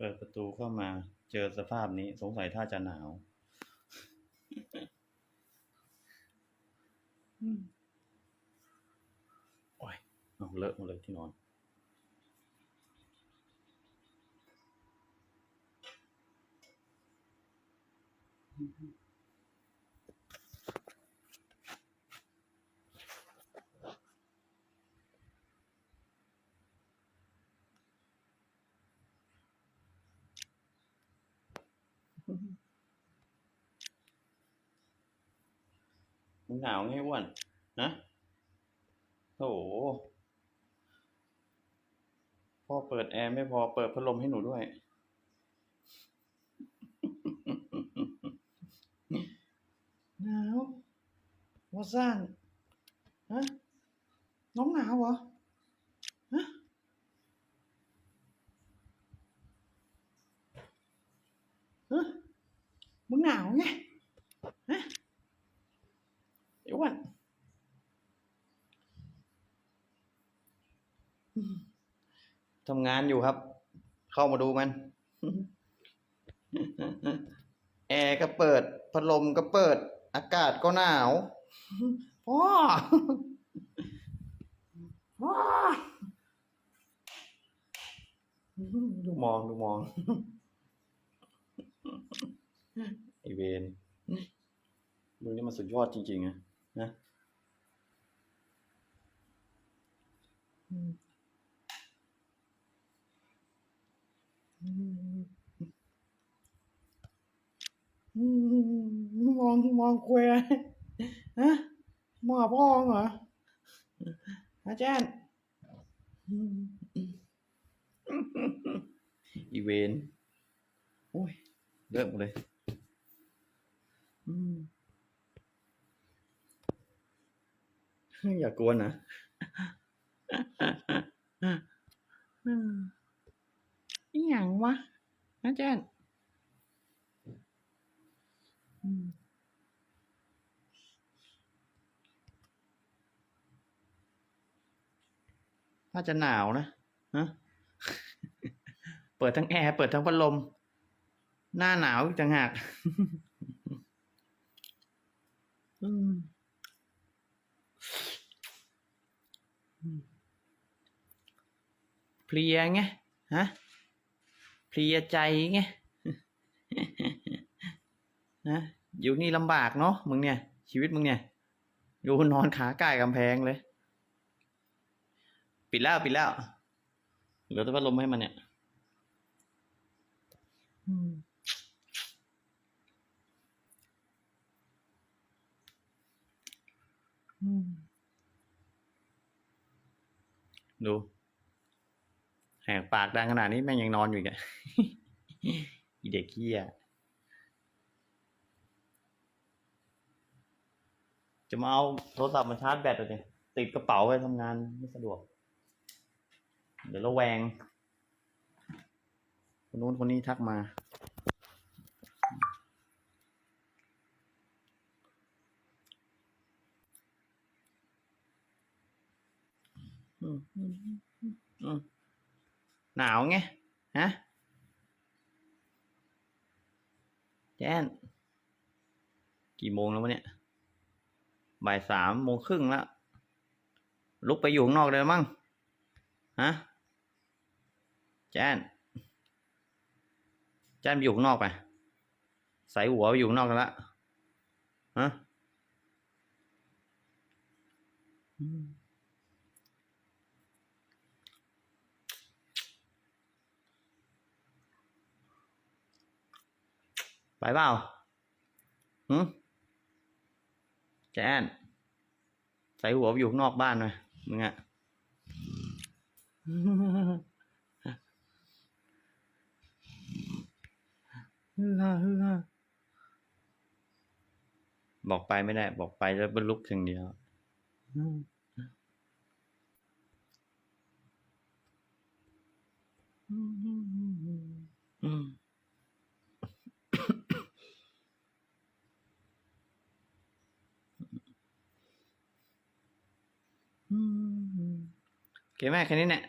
เปิดประตูเข้ามาเจอสภาพนี้สงสัยท่าจะหนาวอืมโอ้ยเอาเลอะหมดเลยที่นอนมึง หนาวไงอ้วนนะโอ้โหพ่อเปิดแอร์ไม่พอเปิดพัดลมให้หนูด้วย หนาวว่าซ่านฮะน้องหนาวเหรอฮะฮะมึงหนาวไงฮะไอ้อ้วนอืม ทำงานอยู่ครับ เข้ามาดูมัน แอร์ก็เปิด พัดลมก็เปิด อากาศก็หนาวพ่อพ่อดูมองดูมองไอเวนมึงนี่มันสุดยอดจริงๆอะนะ มอืมองมองคุยอะไรฮะมองพ่องเหรออาจารย์อีเวนโอ้ยเลิกหมดเลยอืมอย่ากวนนะ อืมอีหยังวะอาจารย์อืมน่าจะหนาวนะฮะเปิดทั้งแอร์ เปิดทั้งพัดลม หน้าหนาวอีกต่างหากอืมอืมเพลียไงฮะ เพลียใจไงฮะอยู่นี่ลำบากเนาะมึงเนี่ย ชีวิตมึงเนี่ยอยู่นอนขาก่ายกำแพงเลย ปิดแล้วปิดแล้วเหลือแต่พัดลมให้มันเนี่ยอืมอืมดู แหกปากดังขนาดนี้แม่งยังนอนอยู่อีกอะอีเด็กเหี้ยจะมาเอาโทรศัพท์มาชาร์จแบตเลยติดกระเป๋าไปทำงานไม่สะดวก เดี๋ยวระแวง คนนู้นคนนี้ทักมา อืมอืมอืม หนาวไงฮะแจ้นกี่โมงแล้ววะเนี่ย บ่ายสามโมงครึ่งแล้ว ลุกไปอยู่ข้างนอกเลยมั้ง ฮะ แจ้นแจ้นไปอยู่ข้างนอกไป ใส่หัวไปอยู่ข้างนอกกันละฮะ ไปเปล่าหืมแจนใส่หัวไปอยู่ข้างนอกบ้านหน่อยมึงอะฮือฮาฮือฮาบอกไปไม่ได้ บอกไปแล้วบรรลุกอย่างเดียวอืมอืมอืมอืมอืมอืม อืม โอเคแม่แค่นี้เนี่ย